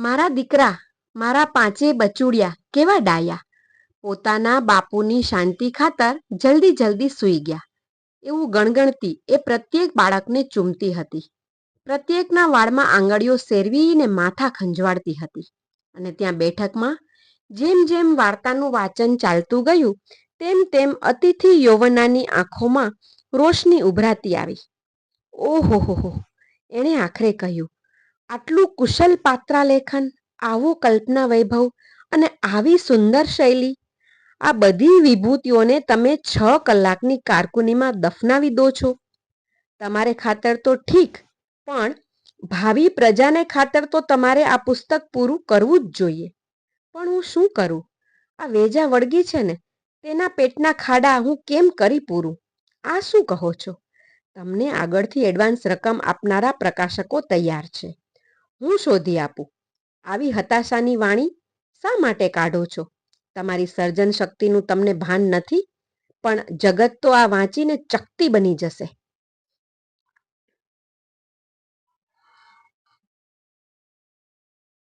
મારા દીકરા, મારા પાંચે બચુડિયા, કેવા ડાયા. પોતાના બાપુની શાંતિ ખાતર જલ્દી જલ્દી સૂઈ ગયા. એવું ગણગણતી એ પ્રત્યેક બાળકને ચૂમતી હતી. પ્રત્યેકના વાળમાં આંગળીઓ શેરવીને માથા ખંજવાળતી હતી. અને ત્યાં બેઠકમાં જેમ જેમ વાર્તાનું વાંચન ચાલતું ગયું, તેમ તેમ અતિથિ યૌવનાની આંખોમાં રોશની ઉભરાતી આવી. ઓહો હો, એણે આખરે કહ્યું આટલું કુશલ પાત્રાલેખન, આવો કલ્પના વૈભવ અને આવી સુંદર શૈલી. આ બધી વિભૂતિઓને તમે છ કલાકની કારકુનીમાં દફનાવી દો છો. તમારે ખાતર તો ઠીક, પણ ભાવિ પ્રજાને ખાતર તો તમારે આ પુસ્તક પૂરું કરવું જ જોઈએ. પણ હું શું કરું? આ વેજા વળગી છે ને, તેના પેટના ખાડા હું કેમ કરી પૂરું? આ શું કહો છો? તમને આગળથી એડવાન્સ રકમ આપનારા પ્રકાશકો તૈયાર છે. હું શોધી આપું. આવી હતાશાની વાણી શા માટે કાઢો છો? તમારી સર્જન શક્તિનું તમને ભાન નથી, પણ જગત તો આ વાંચીને ચકતી બની જશે.